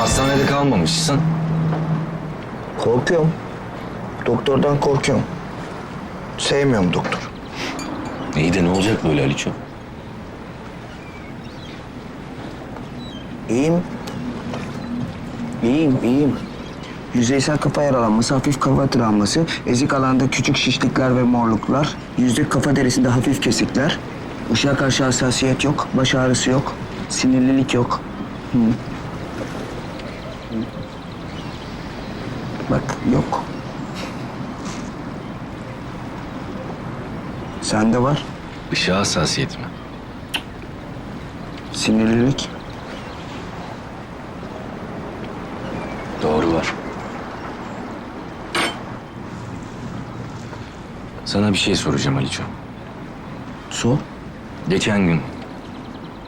Hastanede kalmamışsın. Korkuyorum. Doktordan korkuyorum. Sevmiyorum doktor. İyi de ne olacak böyle Aliço? İyiyim. İyiyim, iyiyim. Yüzeysel kafa yaralanması, hafif kafa travması, ezik alanda küçük şişlikler ve morluklar, yüzlük kafa derisinde hafif kesikler, ışığa karşı hassasiyet yok, baş ağrısı yok, sinirlilik yok. Hı. Bak yok. Sende var. Işığa hassasiyet mi? Sinirlilik. Doğru var. Sana bir şey soracağım Aliço. Sor. Geçen gün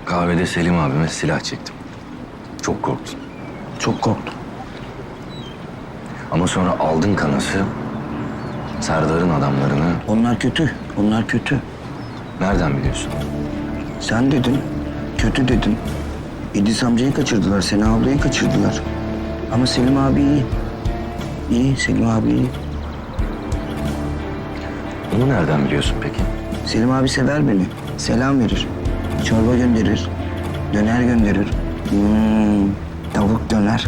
kahvede Selim abime silah çektim. Çok korktum. Çok korktum. Ama sonra aldın kanası Serdar'ın adamlarını Onlar kötü. Onlar kötü. nereden biliyorsun? Sen dedin. Kötü dedin. İdris amcayı kaçırdılar. Sena ablayı kaçırdılar. Ama Selim abi iyi. İyi. Selim abi iyi. Onu nereden biliyorsun peki? Selim abi sever beni. Selam verir. Çorba gönderir. Döner gönderir. Hmm, tavuk döner.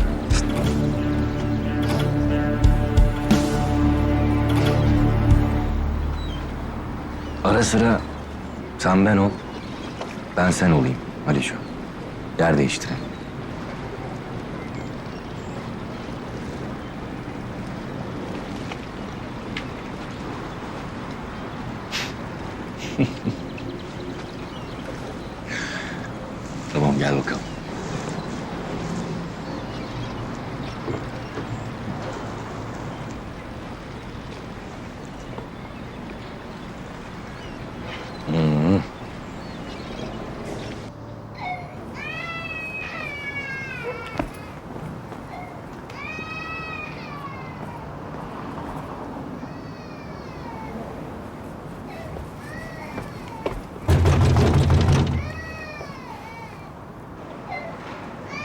Ara sıra sen ben ol, ben sen olayım Aliço. Yer değiştirelim. tamam gel bakalım.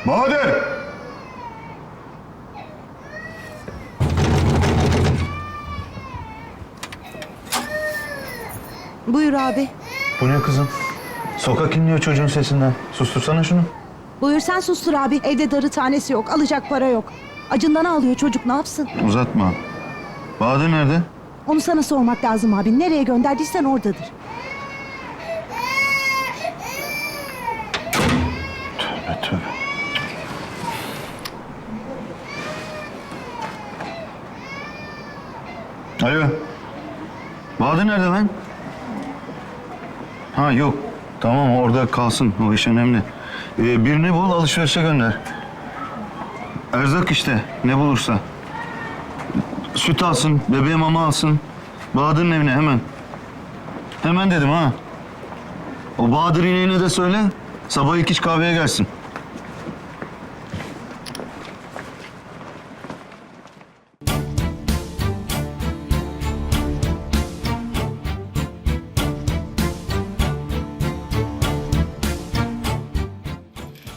Bahadır! Buyur abi. Bu ne kızım? Sokak inliyor çocuğun sesinden. Sustursana şunu. Buyur sen sustur abi. Evde darı tanesi yok. Alacak para yok. Acından ağlıyor çocuk ne yapsın? Uzatma. Bahadır nerede? Onu sana sormak lazım abi. Nereye gönderdiysen oradadır. Alo. Bahadır nerede lan? Ha yok. Tamam orada kalsın. O iş önemli. Ee, birini bul alışverişe gönder. Erzak işte. Ne bulursa. Süt alsın. Bebeğe mama alsın. Bahadır'ın evine hemen. Hemen dedim ha. O Bahadır ineğine de söyle. Sabah ilk iç kahveye gelsin.